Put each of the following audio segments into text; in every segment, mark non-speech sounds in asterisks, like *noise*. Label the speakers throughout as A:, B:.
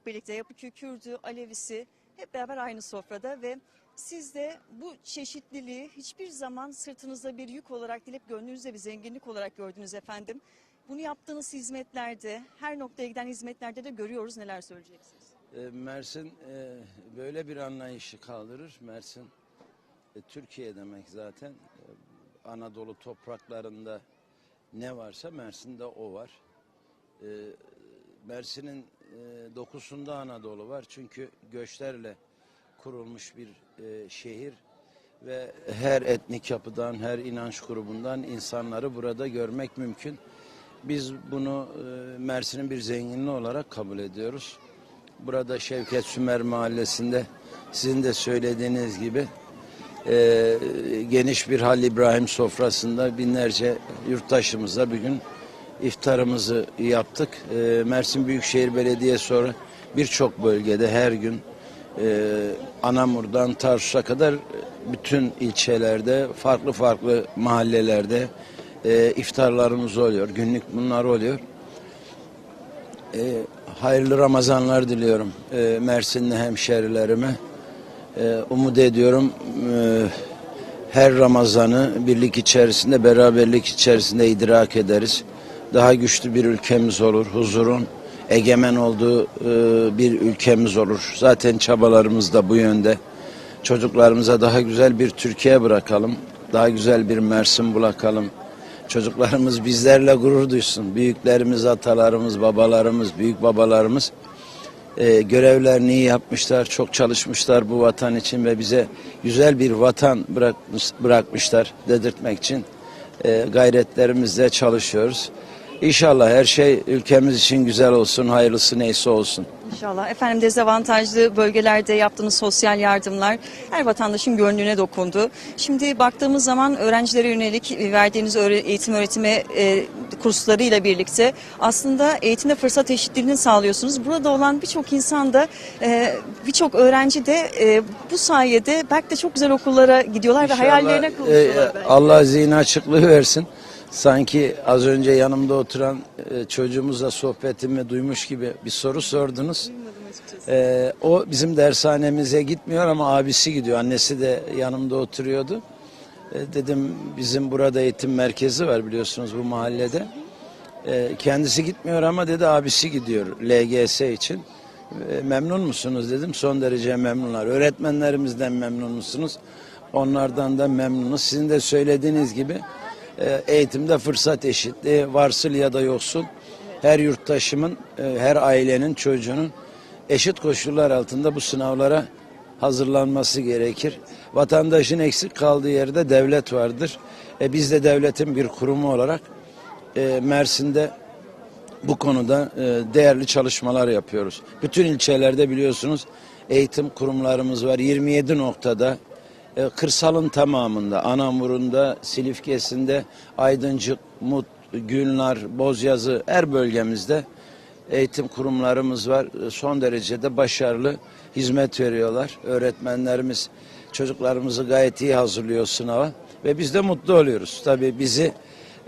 A: hep birlikte Yapıköy Kürdü, Alevisi hep beraber aynı sofrada ve siz de bu çeşitliliği hiçbir zaman sırtınızda bir yük olarak değil gönlünüzde bir zenginlik olarak gördünüz efendim. Bunu yaptığınız hizmetlerde, her noktaya giden hizmetlerde de görüyoruz. Neler söyleyeceksiniz?
B: E, Mersin e, böyle bir anlayışı kaldırır. Mersin e, Türkiye demek zaten. Anadolu topraklarında ne varsa Mersin'de o var. Mersin'in e, dokusunda Anadolu var. Çünkü göçlerle kurulmuş bir e, şehir ve her etnik yapıdan, her inanç grubundan insanları burada görmek mümkün. Biz bunu e, Mersin'in bir zenginliği olarak kabul ediyoruz. Burada Şevket Sümer Mahallesi'nde sizin de söylediğiniz gibi e, geniş bir Halil İbrahim sofrasında binlerce yurttaşımızla bugün iftarımızı yaptık. E, Mersin Büyükşehir Belediyesi sonra birçok bölgede her gün e, Anamur'dan Tarsus'a kadar bütün ilçelerde farklı farklı mahallelerde e, iftarlarımız oluyor. Günlük bunlar oluyor. E, hayırlı Ramazanlar diliyorum e, Mersinli hemşerilerime. E, umut ediyorum e, her Ramazan'ı birlik içerisinde, beraberlik içerisinde idrak ederiz. Daha güçlü bir ülkemiz olur, huzurun egemen olduğu e, bir ülkemiz olur. Zaten çabalarımız da bu yönde. Çocuklarımıza daha güzel bir Türkiye bırakalım, daha güzel bir Mersin bırakalım. Çocuklarımız bizlerle gurur duysun. Büyüklerimiz, atalarımız, babalarımız, büyük babalarımız e, görevlerini iyi yapmışlar, çok çalışmışlar bu vatan için ve bize güzel bir vatan bırakmış, bırakmışlar dedirtmek için e, gayretlerimizle çalışıyoruz. İnşallah her şey ülkemiz için güzel olsun, hayırlısı neyse olsun.
A: İnşallah. Efendim dezavantajlı bölgelerde yaptığınız sosyal yardımlar her vatandaşın gönlüne dokundu. Şimdi baktığımız zaman öğrencilere yönelik verdiğiniz eğitim öğretime e, kurslarıyla birlikte aslında eğitimde fırsat eşitliğini sağlıyorsunuz. Burada olan birçok insan da e, birçok öğrenci de e, bu sayede belki de çok güzel okullara gidiyorlar ve hayallerine
B: İnşallah,
A: kavuşuyorlar.
B: e. Allah zihin açıklığı versin. Sanki az önce yanımda oturan e, çocuğumuzla sohbetimi duymuş gibi bir soru sordunuz. E, o bizim dershanemize gitmiyor ama abisi gidiyor. Annesi de yanımda oturuyordu. E, dedim bizim burada eğitim merkezi var biliyorsunuz bu mahallede. E, kendisi gitmiyor ama dedi abisi gidiyor LGS için. E, memnun musunuz dedim. Son derece memnunlar. Öğretmenlerimizden memnun musunuz? Onlardan da memnunuz. Sizin de söylediğiniz gibi eğitimde fırsat eşitliği varsıl ya da yoksul her yurttaşımın, e, her ailenin çocuğunun eşit koşullar altında bu sınavlara hazırlanması gerekir. Vatandaşın eksik kaldığı yerde devlet vardır. E, biz de devletin bir kurumu olarak e, Mersin'de bu konuda e, değerli çalışmalar yapıyoruz. Bütün ilçelerde biliyorsunuz eğitim kurumlarımız var. 27 noktada e, kırsalın tamamında, Anamur'unda, Silifke'sinde, Aydıncık, Mut, Gülnar, Bozyazı her bölgemizde eğitim kurumlarımız var. E, Son derecede başarılı hizmet veriyorlar. Öğretmenlerimiz çocuklarımızı gayet iyi hazırlıyor sınava ve biz de mutlu oluyoruz. Tabii bizi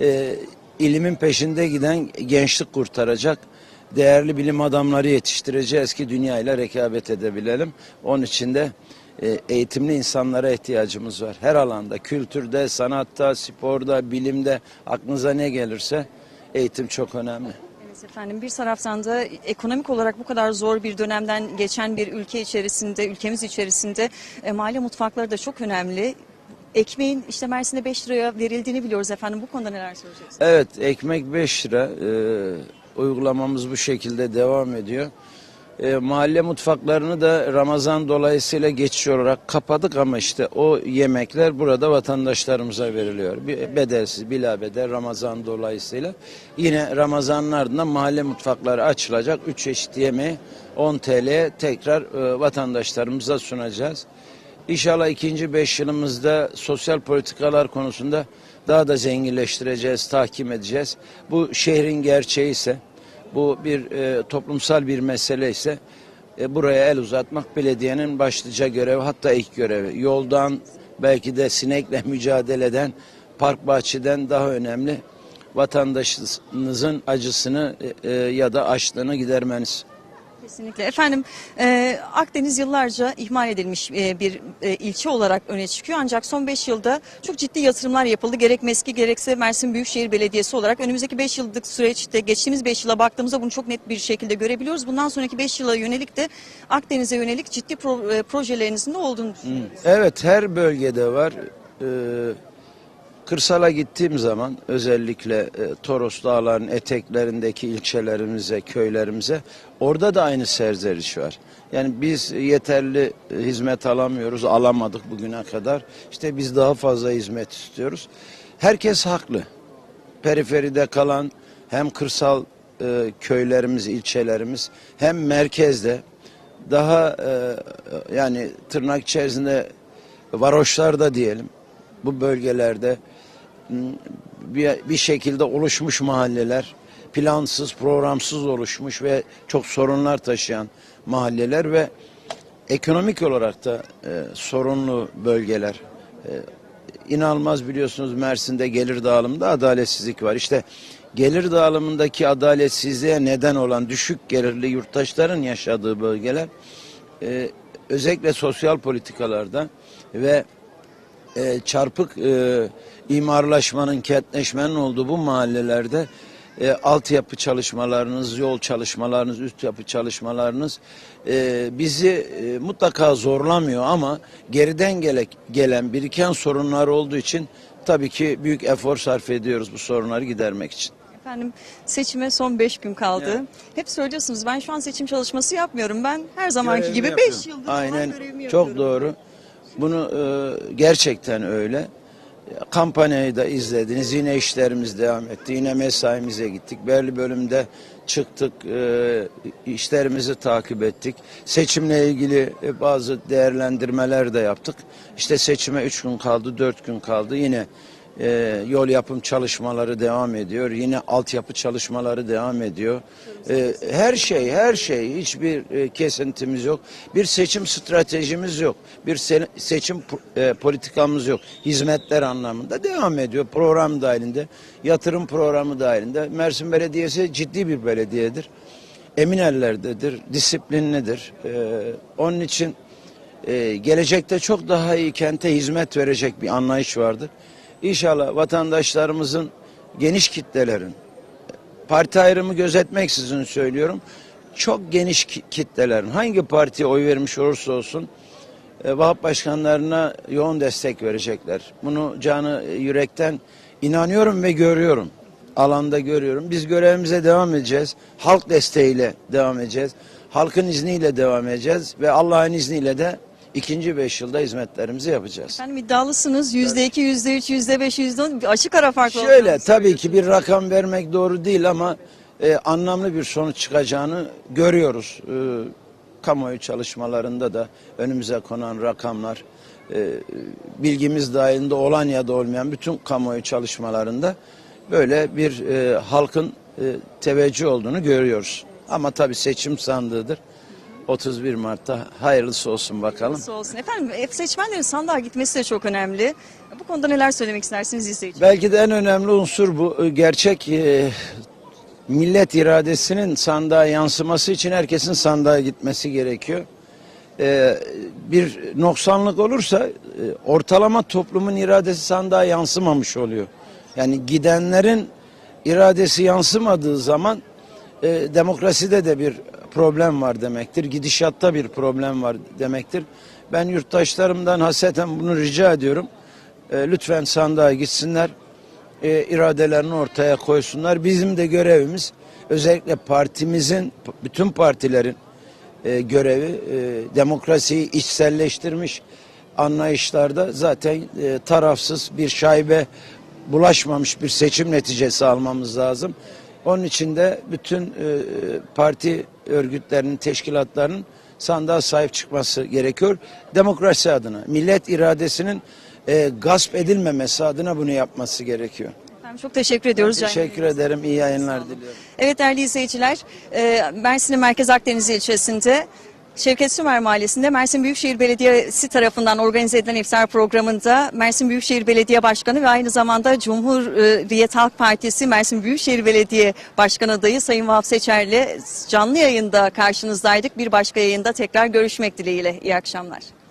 B: e, ilimin peşinde giden gençlik kurtaracak değerli bilim adamları yetiştireceğiz ki dünyayla rekabet edebilelim. Onun için de eğitimli insanlara ihtiyacımız var. Her alanda, kültürde, sanatta, sporda, bilimde aklınıza ne gelirse eğitim çok önemli.
A: Evet efendim bir taraftan da ekonomik olarak bu kadar zor bir dönemden geçen bir ülke içerisinde, ülkemiz içerisinde e, mahalle mutfakları da çok önemli. Ekmeğin işte Mersin'de 5 liraya verildiğini biliyoruz efendim. Bu konuda neler söyleyeceksiniz?
B: Evet, ekmek 5 lira. Ee, uygulamamız bu şekilde devam ediyor. Ee, mahalle mutfaklarını da Ramazan dolayısıyla geçici olarak kapadık ama işte o yemekler burada vatandaşlarımıza veriliyor. Bir bedelsiz, bila bedel Ramazan dolayısıyla. Yine Ramazan'ın ardından mahalle mutfakları açılacak. 3 çeşit yemeği 10 TL'ye tekrar e, vatandaşlarımıza sunacağız. İnşallah ikinci beş yılımızda sosyal politikalar konusunda daha da zenginleştireceğiz, tahkim edeceğiz. Bu şehrin gerçeği ise, bu bir e, toplumsal bir mesele ise e, buraya el uzatmak belediyenin başlıca görevi hatta ilk görevi. Yoldan belki de sinekle *laughs* mücadeleden, park bahçeden daha önemli vatandaşınızın acısını e, e, ya da açlığını gidermeniz.
A: Kesinlikle. Efendim e, Akdeniz yıllarca ihmal edilmiş e, bir e, ilçe olarak öne çıkıyor. Ancak son 5 yılda çok ciddi yatırımlar yapıldı. Gerek MESKİ gerekse Mersin Büyükşehir Belediyesi olarak önümüzdeki 5 yıllık süreçte geçtiğimiz 5 yıla baktığımızda bunu çok net bir şekilde görebiliyoruz. Bundan sonraki 5 yıla yönelik de Akdeniz'e yönelik ciddi pro, e, projelerinizin de olduğunu düşünüyoruz.
B: Evet her bölgede var. Ee, kırsala gittiğim zaman özellikle e, Toros Dağları'nın eteklerindeki ilçelerimize, köylerimize orada da aynı serzeriş var. Yani biz yeterli e, hizmet alamıyoruz, alamadık bugüne kadar. İşte biz daha fazla hizmet istiyoruz. Herkes haklı. Periferide kalan hem kırsal e, köylerimiz, ilçelerimiz hem merkezde daha e, yani tırnak içerisinde varoşlarda diyelim bu bölgelerde bir, bir şekilde oluşmuş mahalleler plansız programsız oluşmuş ve çok sorunlar taşıyan mahalleler ve ekonomik olarak da e, sorunlu bölgeler e, inanılmaz biliyorsunuz Mersin'de gelir dağılımında adaletsizlik var. İşte gelir dağılımındaki adaletsizliğe neden olan düşük gelirli yurttaşların yaşadığı bölgeler e, özellikle sosyal politikalarda ve e, çarpık e, imarlaşmanın, kentleşmenin olduğu bu mahallelerde e, altyapı çalışmalarınız, yol çalışmalarınız, üst yapı çalışmalarınız e, bizi e, mutlaka zorlamıyor ama geriden gele, gelen biriken sorunlar olduğu için tabii ki büyük efor sarf ediyoruz bu sorunları gidermek için.
A: Efendim seçime son 5 gün kaldı.
B: Evet.
A: Hep söylüyorsunuz ben şu an seçim çalışması yapmıyorum. Ben her zamanki
B: Görevimi
A: gibi
B: yapıyorum.
A: 5 yıldır
B: Aynen
A: görevimi yapıyorum.
B: çok doğru. Bunu e, gerçekten öyle. Kampanyayı da izlediniz. Yine işlerimiz devam etti. Yine mesaimize gittik. Belli bölümde çıktık. e, işlerimizi takip ettik. Seçimle ilgili e, bazı değerlendirmeler de yaptık. İşte seçime 3 gün kaldı, 4 gün kaldı. Yine e, yol yapım çalışmaları devam ediyor. Yine altyapı çalışmaları devam ediyor. E, her şey, her şey, hiçbir e, kesintimiz yok. Bir seçim stratejimiz yok. Bir se- seçim e, politikamız yok. Hizmetler anlamında devam ediyor. Program dahilinde, yatırım programı dahilinde. Mersin Belediyesi ciddi bir belediyedir. Emin ellerdedir, disiplinlidir. E, onun için e, gelecekte çok daha iyi kente hizmet verecek bir anlayış vardır. İnşallah vatandaşlarımızın geniş kitlelerin parti ayrımı gözetmeksizin söylüyorum. Çok geniş ki- kitlelerin hangi partiye oy vermiş olursa olsun e, Vahap başkanlarına yoğun destek verecekler. Bunu canı e, yürekten inanıyorum ve görüyorum. Alanda görüyorum. Biz görevimize devam edeceğiz. Halk desteğiyle devam edeceğiz. Halkın izniyle devam edeceğiz ve Allah'ın izniyle de ikinci beş yılda hizmetlerimizi yapacağız.
A: Efendim iddialısınız. Yüzde iki, yüzde üç, yüzde beş, yüzde on. Açık ara farklı
B: Şöyle tabii ki bir rakam vermek doğru değil ama e, anlamlı bir sonuç çıkacağını görüyoruz. E, kamuoyu çalışmalarında da önümüze konan rakamlar, e, bilgimiz dahilinde olan ya da olmayan bütün kamuoyu çalışmalarında böyle bir e, halkın e, teveccüh olduğunu görüyoruz. Ama tabii seçim sandığıdır. 31 Mart'ta hayırlısı olsun bakalım.
A: Nasıl olsun. Efendim e, seçmenlerin sandığa gitmesi de çok önemli. Bu konuda neler söylemek istersiniz izleyiciler?
B: Belki de en önemli unsur bu. Gerçek e, millet iradesinin sandığa yansıması için herkesin sandığa gitmesi gerekiyor. E, bir noksanlık olursa e, ortalama toplumun iradesi sandığa yansımamış oluyor. Yani gidenlerin iradesi yansımadığı zaman e, demokraside de bir problem var demektir. Gidişatta bir problem var demektir. Ben yurttaşlarımdan haseten bunu rica ediyorum. E, lütfen sandığa gitsinler. E, iradelerini ortaya koysunlar. Bizim de görevimiz özellikle partimizin, bütün partilerin e, görevi e, demokrasiyi içselleştirmiş anlayışlarda zaten e, tarafsız bir şaibe bulaşmamış bir seçim neticesi almamız lazım. Onun için de bütün e, parti örgütlerinin, teşkilatlarının sandığa sahip çıkması gerekiyor. Demokrasi adına, millet iradesinin e, gasp edilmemesi adına bunu yapması gerekiyor.
A: Efendim çok teşekkür ediyoruz. Can
B: Teşekkür ederim. İyi yayınlar diliyorum.
A: Evet değerli izleyiciler, e, Mersin'in Merkez Akdeniz ilçesinde Şevket Sümer Mahallesi'nde Mersin Büyükşehir Belediyesi tarafından organize edilen iftar programında Mersin Büyükşehir Belediye Başkanı ve aynı zamanda Cumhuriyet Halk Partisi Mersin Büyükşehir Belediye Başkanı adayı Sayın Vahap Seçer'le canlı yayında karşınızdaydık. Bir başka yayında tekrar görüşmek dileğiyle. İyi akşamlar.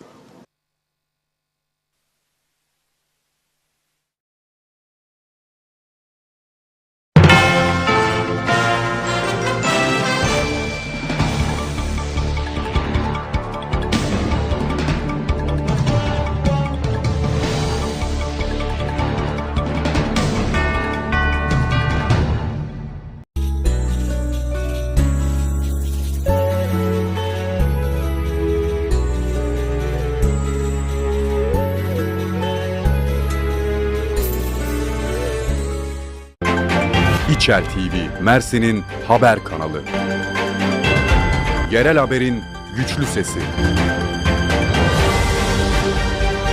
C: İçel TV, Mersin'in haber kanalı. Yerel haberin güçlü sesi.